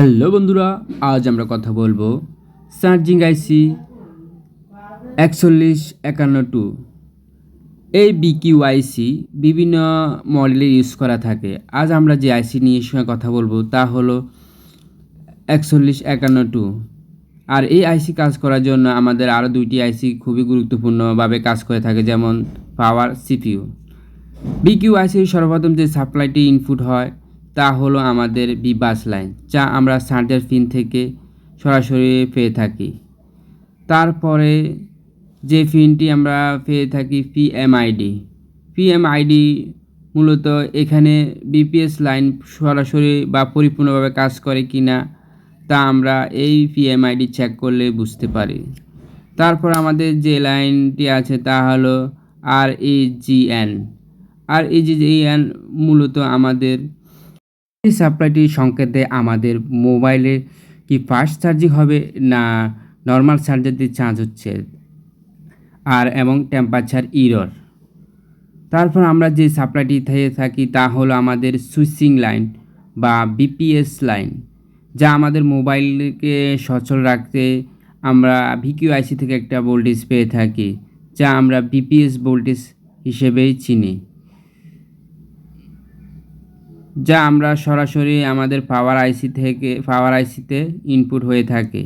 Hello বন্ধুরা, আজ আমরা কথা বলব চার্জিং আইসি একচল্লিশ একান্ন টু। এই বিকিউ আইসি বিভিন্ন মডেলে ইউজ করা থাকে। আজ আমরা যে আইসি নিয়ে সঙ্গে কথা বলব তা হলো একচল্লিশ একান্ন টু। আর এই আইসি কাজ করার জন্য আমাদের আরও দুইটি আইসি খুবই গুরুত্বপূর্ণভাবে কাজ করে থাকে, যেমন পাওয়ার সিপিইউ। বিকিউ আইসির সর্বপ্রথম যে সাপ্লাইটি ইনপুট হয় তা হলো আমাদের বিবাস লাইন, যা আমরা চার্জার ফিন থেকে সরাসরি পেয়ে থাকি। তারপরে যে ফিনটি আমরা পেয়ে থাকি পিএমআইডি। পিএমআইডি মূলত এখানে বিপিএস লাইন সরাসরি বা পরিপূর্ণভাবে কাজ করে কি না তা আমরা এই পিএমআইডি চেক করলে বুঝতে পারি। তারপর আমাদের যে লাইনটি আছে তা হলো আর এজিএন আর এজিএন মূলত আমাদের এই সাপ্লাইটি সংকেত আমাদের মোবাইলে কি ফাস্ট চার্জিং হবে না নর্মাল চার্জার দিয়ে চার্জ হচ্ছে? আর এবং টেম্পারেচার ইরর তারপর আমরা যে সাপ্লাইটি থেকে থাকি তা হলো আমাদের সুইচিং লাইন বা বিপিএস লাইন যা আমাদের মোবাইলকে সচল রাখতে আমরা ভিকিউ আইসি থেকে একটা ভোল্টেজ পেয়ে থাকি, যা আমরা বিপিএস ভোল্টেজ হিসেবেই চিনি। যা আমরা সরাসরি আমাদের পাওয়ার আইসি থেকে পাওয়ার আইসিতে ইনপুট হয়ে থাকে।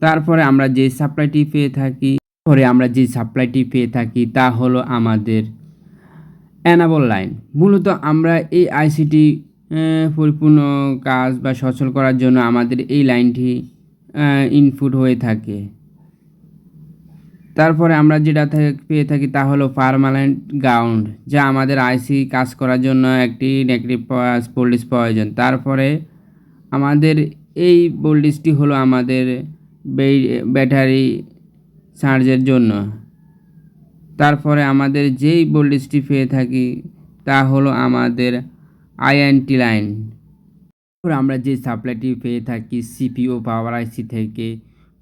তারপরে আমরা যে সাপ্লাইটি পেয়ে থাকি পরে আমরা যে সাপ্লাইটি পেয়ে থাকি, তা হলো আমাদের অ্যানাবল লাইন মূলত আমরা এই আইসিটি পরিপূর্ণ কাজ বা সচল করার জন্য আমাদের এই লাইনটি ইনপুট হয়ে থাকে। তারপরে আমরা যেটা পেয়ে থাকি তা হলো পারমানেন্ট গাউন্ড যা আমাদের আইসি কাজ করার জন্য একটি নেগেটিভ ভোল্টেজ প্রয়োজন। তারপরে আমাদের এই ভোল্টেজটি হলো আমাদের ব্যাটারি চার্জের জন্য। তারপরে আমাদের যেই ভোল্টেজটি পেয়ে থাকি তা হলো আমাদের আইএনটি লাইন তারপর আমরা যে সাপ্লাইটি পেয়ে থাকি সিপিও পাওয়ার আইসি থেকে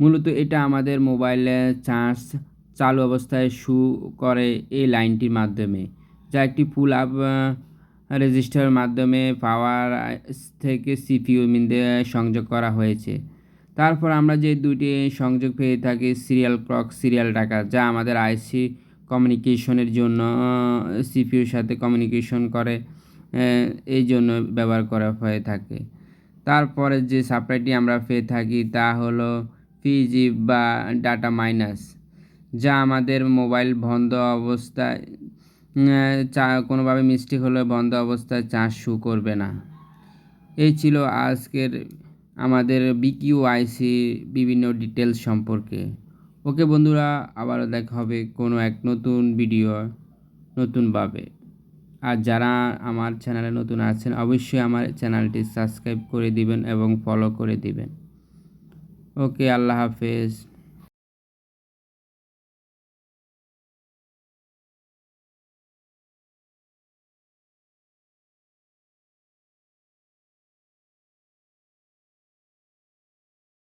মূলত এটা আমাদের মোবাইলে চার্জ চালু অবস্থায় শু করে এই লাইনটির মাধ্যমে, যা একটি পুল আপ রেজিস্টারের মাধ্যমে পাওয়ার থেকে সিপিইউ মিন্দে সংযোগ করা হয়েছে। তারপর আমরা যে দুটি সংযোগ পেয়ে থাকি সিরিয়াল ক্লক সিরিয়াল ডাটা যা আমাদের আইসি কমিউনিকেশনের জন্য সিপিইউর সাথে কমিউনিকেশন করে এই জন্য ব্যবহার করা হয়ে থাকে। তারপরে যে সাপ্লাইটি আমরা পেয়ে থাকি তা হলো পিজি বা ডাটা মাইনাস, যা আমাদের মোবাইল বন্ধ অবস্থায় চা, কোনোভাবে মিস্টেক হলে বন্ধ অবস্থায় চার্জ শু করবে না। এই ছিল আজকের আমাদের বিকিউ আইসি বিভিন্ন ডিটেলস সম্পর্কে। ওকে বন্ধুরা, আবারও দেখা হবে কোনো এক নতুন ভিডিও নতুনভাবে। আর যারা আমার চ্যানেলে নতুন আছেন, অবশ্যই আমার চ্যানেলটি সাবস্ক্রাইব করে দিবেন এবং ফলো করে দিবেন। ওকে আল্লাহ হাফেজ।